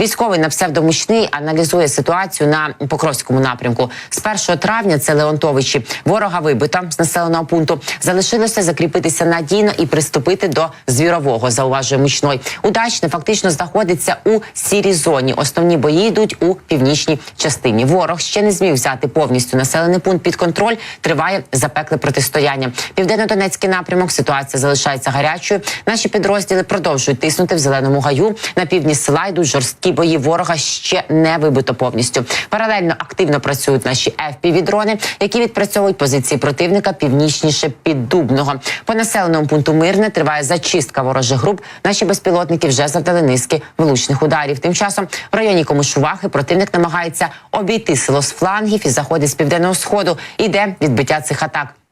Військовий на псевдомучний аналізує ситуацію на Покровському напрямку. З 1 травня це Леонтовичі. Ворога вибито з населеного пункту. Залишилося закріпитися надійно і приступити до звірового. Зауважує мучной. Удачне фактично знаходиться у сірій зоні. Основні бої йдуть у північній частині. Ворог ще не зміг взяти повністю населений пункт під контроль. Триває запекле протистояння. Південно-Донецький напрямок ситуація залишається гарячою. Наші підрозділи продовжують тиснути в зеленому гаю. На півдні села йдуть жорсткі бої ворога ще не вибито повністю. Паралельно активно працюють наші FPV-дрони, які відпрацьовують позиції противника північніше піддубного. По населеному пункту Мирне триває зачистка ворожих груп. Наші безпілотники вже завдали низки влучних ударів. Тим часом в районі Комишувахи противник намагається обійти село з флангів і заходить з південного сходу. Іде відбиття цих атак.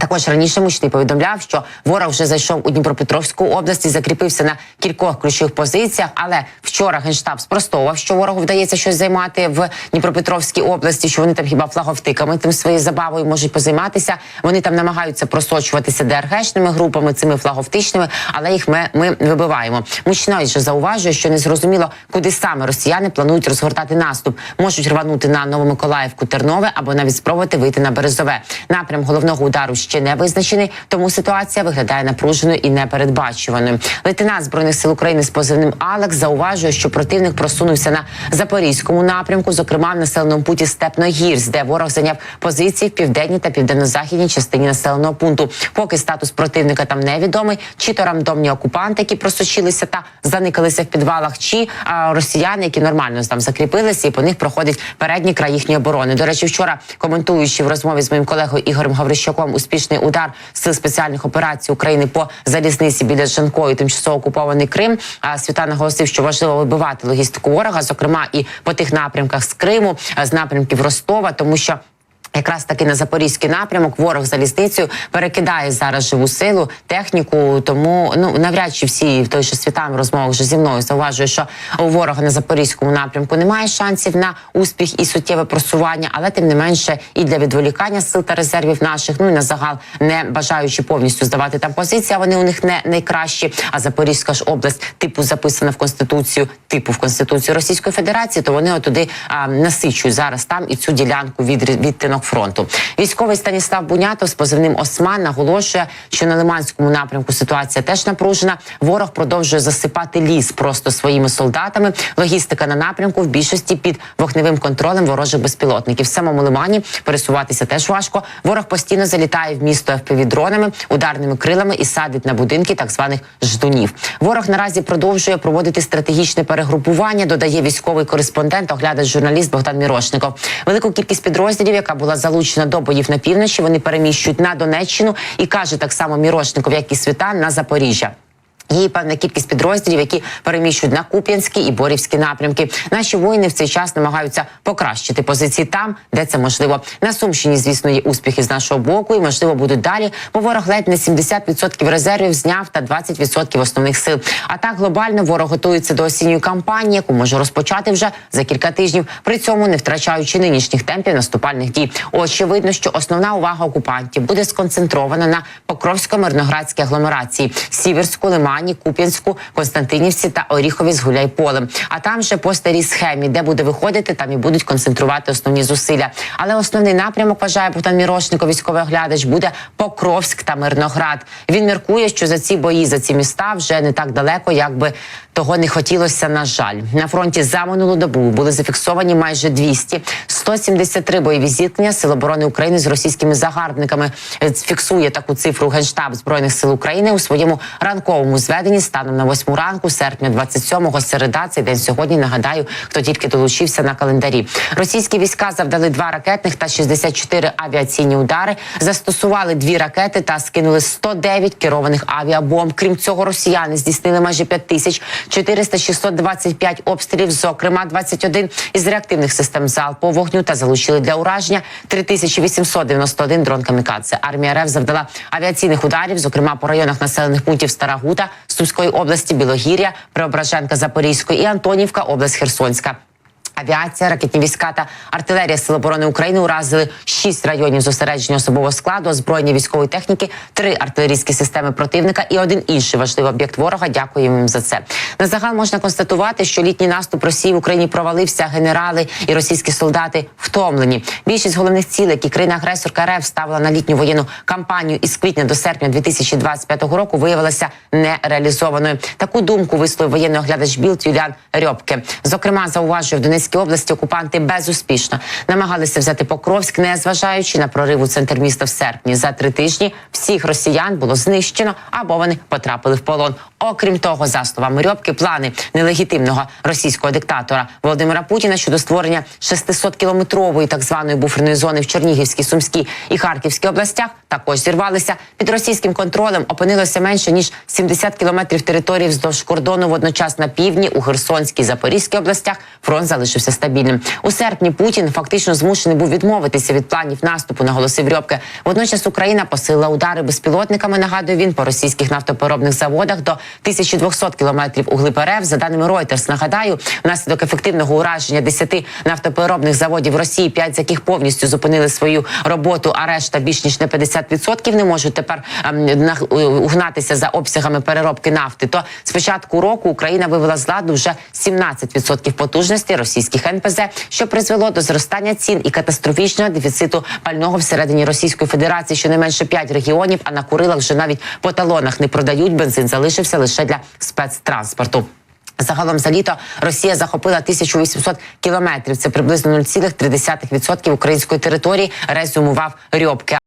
Також раніше мучний повідомляв, що ворог вже зайшов у Дніпропетровську область і закріпився на кількох ключових позиціях. Але вчора генштаб спростовував, що ворогу вдається щось займати в Дніпропетровській області. Що вони там хіба флаговтиками тим своєю забавою можуть позайматися. Вони там намагаються просочуватися ДРГшними групами, цими флаговтичними, але їх ми, ми вибиваємо. Мучной же зауважує, що не зрозуміло, куди саме росіяни планують розгортати наступ. Можуть рванути на Новомиколаївку, Тернове або навіть спробувати вийти на Березове. Напрям головного удару ще не визначений, тому ситуація виглядає напруженою і непередбачуваною. Лейтенант збройних сил України з позивним Алекс зауважує, що противник просунувся на запорізькому напрямку, зокрема в населеному пункті Степногірськ, де ворог зайняв позиції в південній та південно-західній частині населеного пункту. Поки статус противника там невідомий, чи то рандомні окупанти, які просочилися та заникалися в підвалах, чи а, росіяни, які нормально там закріпилися, і по них проходить передній край їхньої оборони. До речі, вчора коментуючи в розмові з моїм колегою Ігорем Гаврищаком успішний удар сил спеціальних операцій України по залізниці біля Жанкою, тимчасово окупований Крим. А Світа наголосив, що важливо вибивати логістику ворога, зокрема і по тих напрямках з Криму, з напрямків Ростова, тому що. Якраз таки на запорізький напрямок ворог залізницею перекидає зараз живу силу, техніку. Тому ну навряд чи всі в той же світам розмовах вже зі мною зауважує, що у ворога на запорізькому напрямку немає шансів на успіх і суттєве просування, але тим не менше і для відволікання сил та резервів наших, ну і на загал не бажаючи повністю здавати там позиції. а Вони у них не найкращі. А Запорізька ж область типу записана в конституцію, типу в конституцію Російської Федерації, то вони отуди а, насичують зараз там і цю ділянку від відтинок фронту. Військовий Станіслав Бунятов з позивним Осман наголошує, що на Лиманському напрямку ситуація теж напружена. Ворог продовжує засипати ліс просто своїми солдатами. Логістика на напрямку в більшості під вогневим контролем ворожих безпілотників. В самому лимані пересуватися теж важко. Ворог постійно залітає в місто FPV-дронами, ударними крилами і садить на будинки так званих ждунів. Ворог наразі продовжує проводити стратегічне перегрупування. Додає військовий кореспондент, оглядач журналіст Богдан Мірошников. Велику кількість підрозділів, яка була залучена до боїв на півночі, вони переміщують на Донеччину і каже так само Мірошников, як і Світан на Запоріжжя. Є певна кількість підрозділів, які переміщують на Куп'янський і Борівські напрямки. Наші воїни в цей час намагаються покращити позиції там, де це можливо. На Сумщині, звісно, є успіхи з нашого боку, і можливо будуть далі. Бо ворог ледь не 70% резервів зняв та 20% основних сил. А так глобально ворог готується до осінньої кампанії, яку може розпочати вже за кілька тижнів. При цьому не втрачаючи нинішніх темпів наступальних дій. Очевидно, що основна увага окупантів буде сконцентрована на Покровсько-Мирноградській агломерації, Сіверську, Лимані, Куп'янську, Константинівці та Оріхові з Гуляйполем. А там вже по старій схемі, де буде виходити, там і будуть концентрувати основні зусилля. Але основний напрямок вважає Богдан Мірошников, військовий оглядач, буде Покровськ та Мирноград. Він міркує, що за ці бої, за ці міста вже не так далеко, як би того не хотілося. На жаль, на фронті за минулу добу були зафіксовані майже 200 173 бойові зіткнення Сил оборони України з російськими загарбниками. Е, фіксує таку цифру генштаб збройних сил України у своєму ранковому зведенні станом на восьму ранку, серпня 27-го, середа. Цей день сьогодні. Нагадаю, хто тільки долучився на календарі. Російські війська завдали два ракетних та 64 авіаційні удари, застосували дві ракети та скинули 109 керованих авіабомб. Крім цього, росіяни здійснили майже 5400 400-625 обстрілів, зокрема 21 із реактивних систем залпового вогню та залучили для ураження 3891 дрон камікадзе. Армія РФ завдала авіаційних ударів, зокрема по районах населених пунктів Старагута, Сумської області, Білогір'я, Преображенка, Запорізької і Антонівка, область Херсонська. Авіація, ракетні війська та артилерія Сил оборони України уразили шість районів зосередження особового складу, озброєння військової техніки, три артилерійські системи противника і один інший важливий об'єкт ворога. Дякуємо їм за це. На загал можна констатувати, що літній наступ Росії в Україні провалився. Генерали і російські солдати втомлені. Більшість головних цілей, які країна-агресорка РФ ставила на літню воєнну кампанію із квітня до серпня 2025 року, виявилася нереалізованою. Таку думку висловив воєнний оглядач Білд Юліан Рьобке. Зокрема, зауважує в Донецькій області окупанти безуспішно намагалися взяти Покровськ, не зважаючи на прорив у центр міста в серпні. За три тижні всіх росіян було знищено або вони потрапили в полон. Окрім того, за словами Рьобки, плани нелегітимного російського диктатора Володимира Путіна щодо створення 600-кілометрової так званої буферної зони в Чернігівській, Сумській і Харківській областях також зірвалися. Під російським контролем опинилося менше ніж 70 кілометрів території вздовж кордону. Водночас на півдні у Херсонській Запорізькій областях фронт залишився стабільним. У серпні Путін фактично змушений був відмовитися від планів наступу, наголосив Рьобке. Водночас Україна посилила удари безпілотниками. Нагадує він по російських нафтопереробних заводах до 1200 кілометрів у РФ. За даними Reuters, нагадаю, внаслідок ефективного ураження 10 нафтопереробних заводів Росії, 5 з яких повністю зупинили свою роботу, а решта більш ніж на 50% не можуть тепер ем, е, угнатися за обсягами переробки нафти. То з початку року Україна вивела з ладу вже 17% потужності російських НПЗ, що призвело до зростання цін і катастрофічного дефіциту пального всередині Російської Федерації. Щонайменше 5 регіонів, а на Курилах вже навіть по талонах не продають. Бензин залишився лише для спецтранспорту. Загалом за літо Росія захопила 1800 кілометрів. Це приблизно 0,3% української території. Резюмував Рьобке.